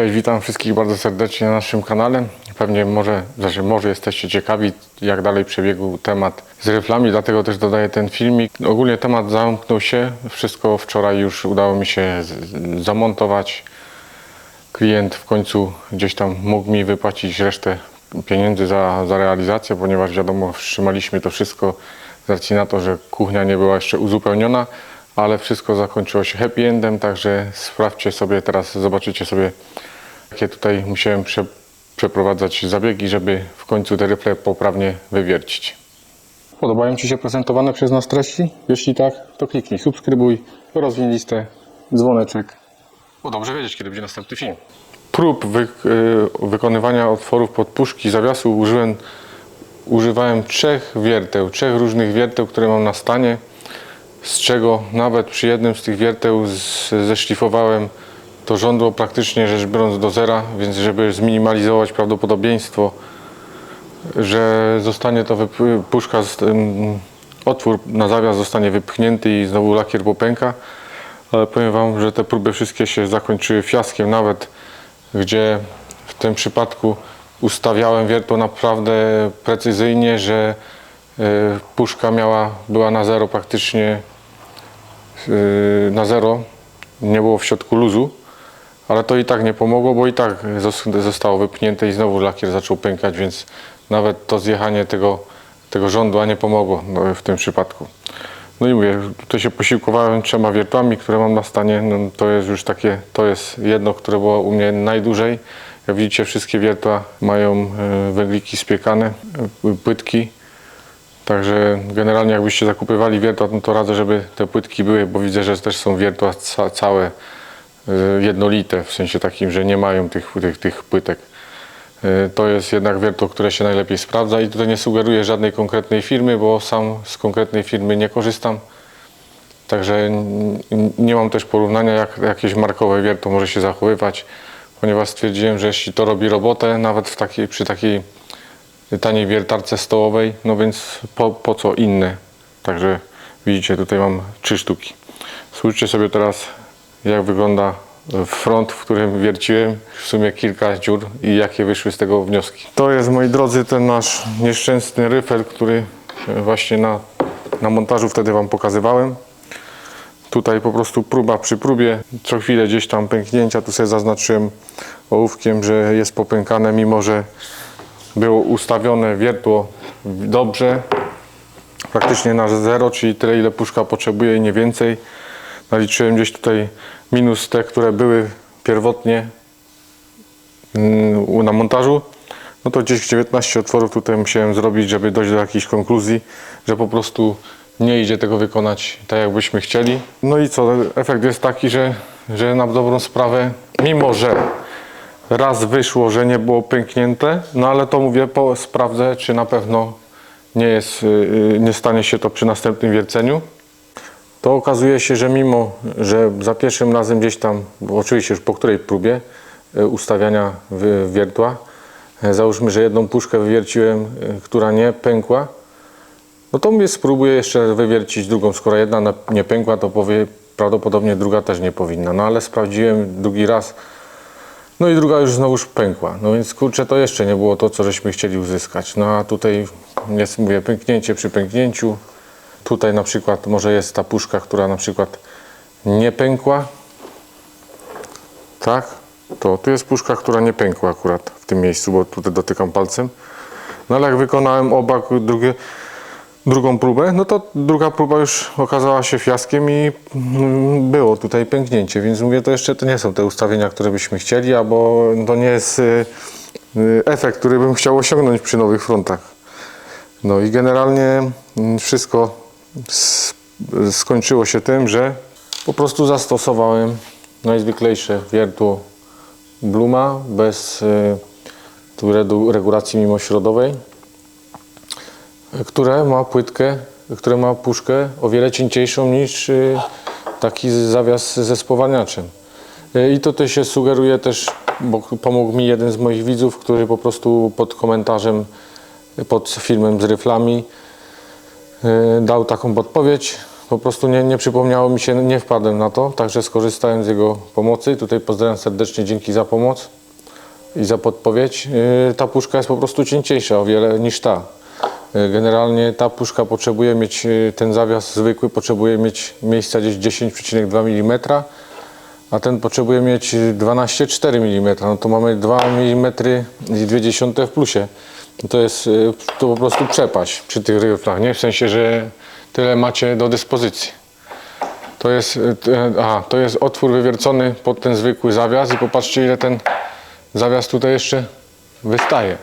Cześć, witam wszystkich bardzo serdecznie na naszym kanale. Pewnie może, znaczy może jesteście ciekawi, jak dalej przebiegł temat z ryflami, dlatego też dodaję ten filmik. Ogólnie temat zamknął się, wszystko wczoraj już udało mi się zamontować. Klient w końcu gdzieś tam mógł mi wypłacić resztę pieniędzy za, za realizację, ponieważ wiadomo, wstrzymaliśmy to wszystko z racji na to, że kuchnia nie była jeszcze uzupełniona, ale wszystko zakończyło się happy endem, także sprawdźcie sobie teraz, zobaczycie sobie, jakie tutaj musiałem prze, przeprowadzać zabiegi, żeby w końcu te ryfle poprawnie wywiercić. Podobają Ci się prezentowane przez nas treści? Jeśli tak, to kliknij subskrybuj, rozwiń listę, dzwoneczek, bo dobrze wiedzieć, kiedy będzie następny film. Prób wy, y, wykonywania otworów pod puszki zawiasu użyłem, używałem trzech wierteł, trzech różnych wierteł, które mam na stanie, z czego nawet przy jednym z tych wierteł zeszlifowałem to żądło praktycznie rzecz biorąc do zera, więc żeby zminimalizować prawdopodobieństwo, że zostanie wyp- puszka, otwór na zawias zostanie wypchnięty i znowu lakier popęka, ale powiem Wam, że te próby wszystkie się zakończyły fiaskiem, nawet gdzie w tym przypadku ustawiałem wiertło naprawdę precyzyjnie, że y, puszka miała, była na zero praktycznie y, na zero, nie było w środku luzu, ale to i tak nie pomogło, bo i tak zos- zostało wypchnięte i znowu lakier zaczął pękać, więc nawet to zjechanie tego, tego nie pomogło no, w tym przypadku. No i mówię, tutaj się posiłkowałem trzema wiertłami, które mam na stanie. No, to jest już takie, to jest jedno, które było u mnie najdłużej. Jak widzicie, wszystkie wiertła mają e, węgliki spiekane, e, płytki. Także generalnie jakbyście zakupywali wiertła, no to radzę, żeby te płytki były, bo widzę, że też są wiertła ca całe jednolite, w sensie takim, że nie mają tych, tych, tych płytek. E, To jest jednak wiertło, które się najlepiej sprawdza i tutaj nie sugeruję żadnej konkretnej firmy, bo sam z konkretnej firmy nie korzystam. Także nie mam też porównania, jak jakieś markowe wiertło może się zachowywać, ponieważ stwierdziłem, że jeśli to robi robotę, nawet takiej, przy takiej taniej wiertarce stołowej, no więc po, po co inne? Także widzicie, tutaj mam trzy sztuki. Spójrzcie sobie teraz, jak wygląda front, w którym wierciłem, w sumie kilka dziur i jakie wyszły z tego wnioski. To jest, moi drodzy, ten nasz nieszczęsny ryfel, który właśnie na, na montażu wtedy Wam pokazywałem. Tutaj po prostu próba przy próbie, co chwilę gdzieś tam pęknięcia, tu sobie zaznaczyłem ołówkiem, że jest popękane, mimo że było ustawione wiertło dobrze, praktycznie na zero, czyli tyle ile puszka potrzebuje i nie więcej. Naliczyłem gdzieś tutaj minus te, które były pierwotnie mm, na montażu. No to gdzieś 19 otworów tutaj musiałem zrobić, żeby dojść do jakiejś konkluzji, że po prostu nie idzie tego wykonać tak, jakbyśmy chcieli. No i co, efekt jest taki, że, że na dobrą sprawę, mimo że raz wyszło, że nie było pęknięte, no ale to mówię, po, sprawdzę, czy na pewno nie jest, yy, nie stanie się to przy następnym wierceniu. To okazuje się, że mimo, że za pierwszym razem gdzieś tam, oczywiście już po której próbie y, ustawiania wiertła, y, załóżmy, że jedną puszkę wywierciłem, y, która nie pękła, no to mówię, spróbuję jeszcze wywiercić drugą. Skoro jedna na- nie pękła, to powie, prawdopodobnie druga też nie powinna. No ale sprawdziłem drugi raz, no i druga już znowuż pękła. No więc kurczę, to jeszcze nie było to, co żeśmy chcieli uzyskać. No a tutaj jest, mówię, pęknięcie przy pęknięciu. Tutaj na przykład może jest ta puszka, która na przykład nie pękła. Tak? To tu jest puszka, która nie pękła akurat w tym miejscu, bo tutaj dotykam palcem. No ale jak wykonałem oba drugie, drugą próbę, no to druga próba już okazała się fiaskiem i mm, było tutaj pęknięcie, więc mówię, to jeszcze to nie są te ustawienia, które byśmy chcieli, albo to nie jest y, y, efekt, który bym chciał osiągnąć przy nowych frontach. No i generalnie mm, wszystko skończyło się tym, że po prostu zastosowałem najzwyklejsze wiertło Bluma bez y, regulacji mimośrodowej które ma płytkę, które ma puszkę o wiele cieńszą niż y, taki zawias ze spowalniaczem. Y, I to też się sugeruje też, bo pomógł mi jeden z moich widzów, który po prostu pod komentarzem pod filmem z ryflami dał taką podpowiedź. Po prostu nie, nie przypomniało mi się, nie wpadłem na to, także skorzystałem z jego pomocy. Tutaj pozdrawiam serdecznie, dzięki za pomoc i za podpowiedź. Yy, Ta puszka jest po prostu cięciejsza o wiele niż ta. Yy, Generalnie ta puszka potrzebuje mieć, ten zawias zwykły potrzebuje mieć miejsca gdzieś 10,2 mm, a ten potrzebuje mieć 12,4 mm. No to mamy 2 mm i 0,2 w plusie. No To jest yy, to po prostu przepaść przy tych ryflach, nie? W sensie, że tyle macie do dyspozycji. To jest, y, aha, to jest otwór wywiercony pod ten zwykły zawias i popatrzcie ile ten zawias tutaj jeszcze wystaje.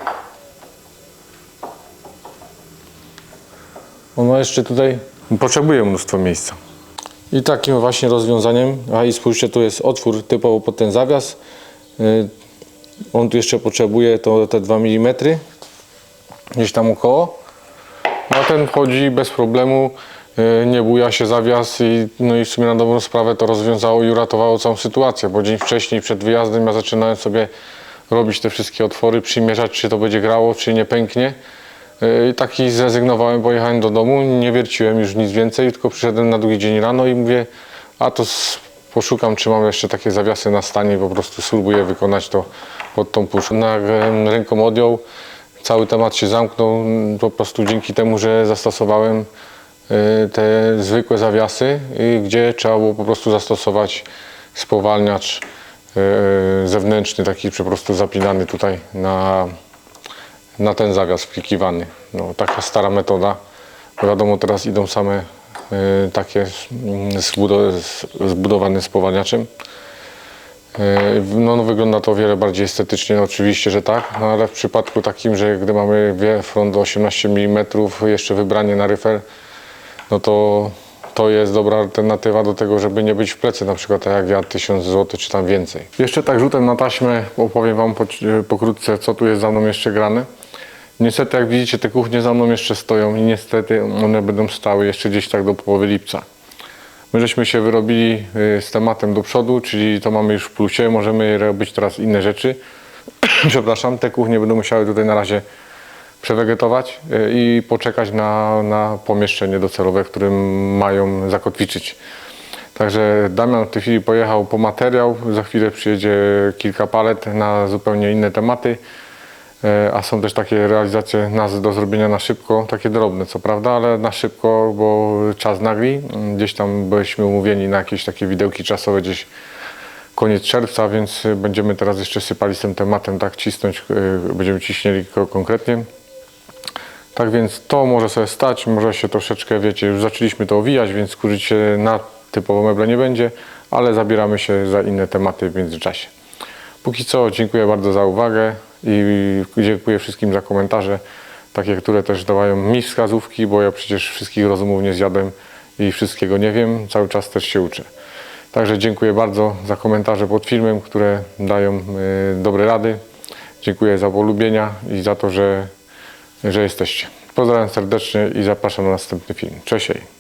On ma jeszcze tutaj, potrzebuje mnóstwo miejsca. I takim właśnie rozwiązaniem, a i spójrzcie, tu jest otwór typowo pod ten zawias. Y, On tu jeszcze potrzebuje to, te 2 mm, gdzieś tam około. A ten wchodzi bez problemu, yy, nie buja się zawias i, no i w sumie na dobrą sprawę to rozwiązało i uratowało całą sytuację, bo dzień wcześniej przed wyjazdem ja zaczynałem sobie robić te wszystkie otwory, przymierzać czy to będzie grało, czy nie pęknie. I taki zrezygnowałem, pojechałem do domu, nie wierciłem już nic więcej, tylko przyszedłem na drugi dzień rano i mówię, a to poszukam, czy mam jeszcze takie zawiasy na stanie i po prostu spróbuję wykonać to pod tą puszką. Na, em, ręką odjął, cały temat się zamknął mm, po prostu dzięki temu, że zastosowałem y, te zwykłe zawiasy, y, gdzie trzeba było po prostu zastosować spowalniacz y, zewnętrzny, taki po prostu zapinany tutaj na, na ten zawias wklikiwany. No, taka stara metoda, wiadomo teraz idą same y, takie mm, zbudo- z- zbudowane spowalniaczem. E, No, no wygląda to o wiele bardziej estetycznie, no oczywiście, że tak, no ale w przypadku takim, że gdy mamy front do 18 mm, jeszcze wybranie na ryfel, no to to jest dobra alternatywa do tego, żeby nie być w plecy, na przykład tak jak ja 1000 zł czy tam więcej. Jeszcze tak rzutem na taśmę opowiem Wam poci- pokrótce, co tu jest za mną jeszcze grane. Niestety, jak widzicie, te kuchnie za mną jeszcze stoją i niestety one będą stały jeszcze gdzieś tak do połowy lipca. My żeśmy się wyrobili y, z tematem do przodu, czyli to mamy już w plusie, możemy robić teraz inne rzeczy. Przepraszam, te kuchnie będą musiały tutaj na razie przewegetować y, i poczekać na, na pomieszczenie docelowe, w którym mają zakotwiczyć. Także Damian w tej chwili pojechał po materiał, za chwilę przyjedzie kilka palet na zupełnie inne tematy. E, A są też takie realizacje nas do zrobienia na szybko, takie drobne co prawda, ale na szybko, bo czas nagli. Mm, Gdzieś tam byliśmy umówieni na jakieś takie widełki czasowe gdzieś koniec czerwca, więc będziemy teraz jeszcze sypali z tym tematem, tak cisnąć, y, będziemy ciśnieli go konkretnie. Tak więc to może sobie stać, może się troszeczkę, wiecie, już zaczęliśmy to owijać, więc kurzyć się na typowo meble nie będzie, ale zabieramy się za inne tematy w międzyczasie. Póki co dziękuję bardzo za uwagę i dziękuję wszystkim za komentarze, takie, które też dawają mi wskazówki, bo ja przecież wszystkich rozumów nie zjadłem i wszystkiego nie wiem, cały czas też się uczę. Także dziękuję bardzo za komentarze pod filmem, które dają y, dobre rady. Dziękuję za polubienia i za to, że, że jesteście. Pozdrawiam serdecznie i zapraszam na następny film. Cześć.